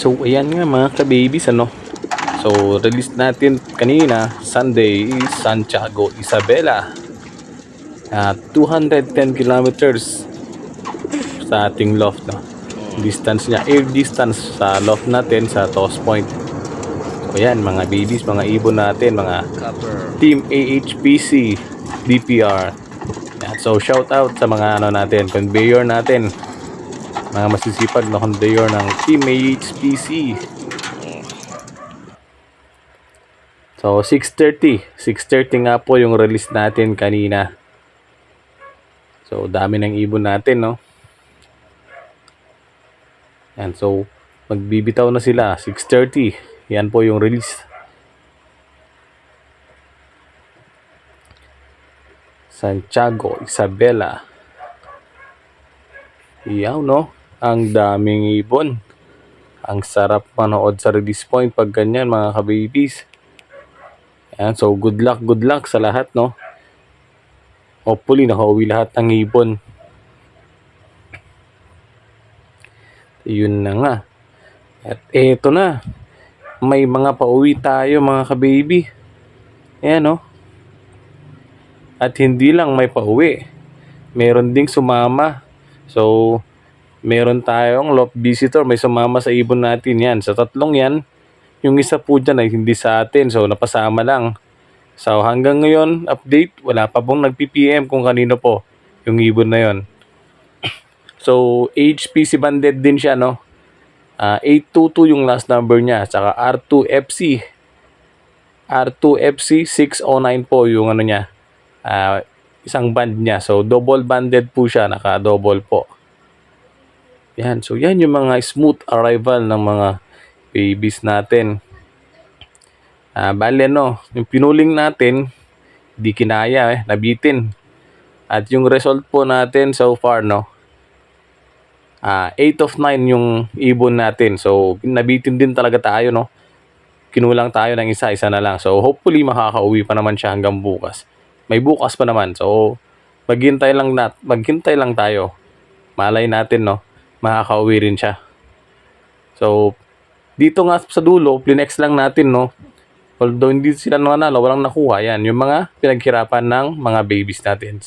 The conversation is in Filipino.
So, ayan nga mga ka-babies, ano. So, release natin kanina, Sunday, is Santiago, Isabela. At 210 kilometers sa ating loft, no. Distance niya, air distance sa loft natin sa Toss Point. So, ayan, mga babies, mga ibon natin, mga. Team AHPC, DPR. So, shout out sa mga ano natin, conveyor natin. Mga masisipag na conveyor ng Team AHPC. So, 6.30. 6.30 nga po yung release natin kanina. So, dami ng ibon natin, no? Yan, so, magbibitaw na sila. 6.30. Yan po yung release. Santiago, Isabela. Iyaw, no? Ang daming ibon. Ang sarap manood sa release point pag ganyan, mga ka-babies. Yan, so good luck, good luck sa lahat, no? Hopefully, nakauwi lahat ng ibon. Yun na nga. At eto na. May mga pauwi tayo, mga ka-baby. Ayan, no? At hindi lang may pauwi. Meron ding sumama. So, meron tayong loft visitor. May sumama sa ibon natin yan. Sa tatlong yan, yung isa po dyan ay hindi sa atin. So, napasama lang. So, hanggang ngayon, update, wala pa pong nag-PPM kung kanino po yung ibon na yon. So, HPC banded din siya, no? Ah, 822 yung last number niya. Tsaka R2FC. R2FC 609 po yung ano niya. Ah, isang band niya. So, double banded po siya. Naka-double po. Yan. So, yan yung mga smooth arrival ng mga babies natin. Ah, bale, no. Yung pinuling natin, di kinaya eh. Nabitin. At yung result po natin so far, no. Ah, 8 of 9 yung ibon natin. So, nabitin din talaga tayo, no. Kinulang tayo ng isa, isa na lang. So, hopefully makakauwi pa naman siya hanggang bukas. May bukas pa naman. So, maghintay lang nat, maghintay lang tayo. Malay natin, no, makakauwi rin siya. So, dito nga sa dulo, plinex lang natin, no. Although hindi sila nanalo, walang nakuha. Yan, yung mga pinaghirapan ng mga babies natin.